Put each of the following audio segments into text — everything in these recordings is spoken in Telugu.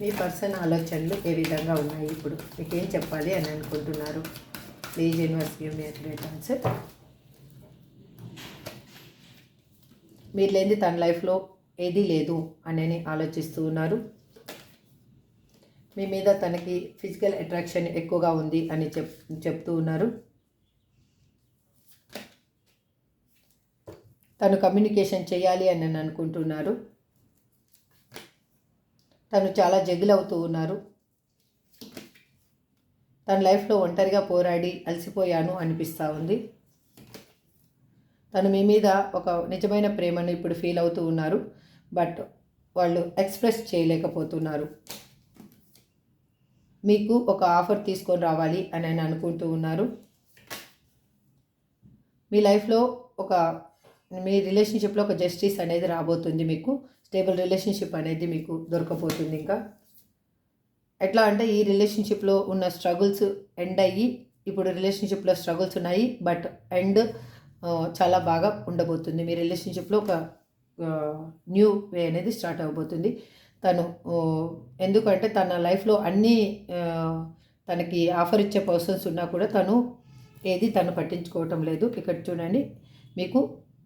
మీ పర్సన్ ఆలోచనలు ఏ విధంగా ఉన్నాయి ఇప్పుడు? మీకు ఏం చెప్పాలి అని అనుకుంటున్నారు? Please universe give me accurate answer. మీరు లేని తన లైఫ్లో ఏదీ లేదు అని ఆలోచిస్తూ ఉన్నారు. మీ మీద తనకి ఫిజికల్ అట్రాక్షన్ ఎక్కువగా ఉంది అని చెప్ చెప్తూ ఉన్నారు. తను కమ్యూనికేషన్ చేయాలి అని అనుకుంటున్నారు. తను చాలా జగిలవుతూ ఉన్నారు. తన లైఫ్లో ఒంటరిగా పోరాడి అలసిపోయాను అనిపిస్తూ ఉంది. తను మీ మీద ఒక నిజమైన ప్రేమను ఇప్పుడు ఫీల్ అవుతూ ఉన్నారు. బట్ వాళ్ళు ఎక్స్ప్రెస్ చేయలేకపోతున్నారు. మీకు ఒక ఆఫర్ తీసుకొని రావాలి అని ఆయన అనుకుంటూ ఉన్నారు. మీ లైఫ్లో ఒక మీ రిలేషన్షిప్లో ఒక జస్టిస్ అనేది రాబోతుంది మీకు. స్టేబుల్ రిలేషన్షిప్ అనేది మీకు దొరకపోతుంది ఇంకా. ఎట్లా అంటే ఈ రిలేషన్షిప్లో ఉన్న స్ట్రగుల్స్ ఎండ్ అయ్యి ఇప్పుడు రిలేషన్షిప్లో స్ట్రగుల్స్ ఉన్నాయి బట్ ఎండ్ చాలా బాగా ఉండబోతుంది. మీ రిలేషన్షిప్లో ఒక న్యూ వే అనేది స్టార్ట్ అవ్వబోతుంది తను ఎందుకంటే తన లైఫ్లో అన్నీ తనకి ఆఫర్ ఇచ్చే పర్సన్స్ ఉన్నా కూడా తను ఏది తను పట్టించుకోవటం లేదు. ఇక్కడ చూడండి మీకు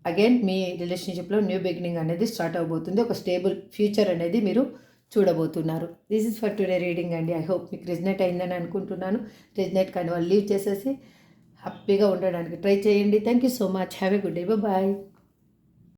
అగైన్ మీ రిలేషన్షిప్లో న్యూ బిగినింగ్ అనేది స్టార్ట్ అవబోతుంది. ఒక స్టేబుల్ ఫ్యూచర్ అనేది మీరు చూడబోతున్నారు. This is for today reading అండి. ఐ హోప్ మీకు రిజనేట్ అయిందని అనుకుంటున్నాను. రిజనేట్ కానీ వాళ్ళు లీవ్ చేసేసి హ్యాపీగా ఉండడానికి ట్రై చేయండి. Thank you so much have a good day bye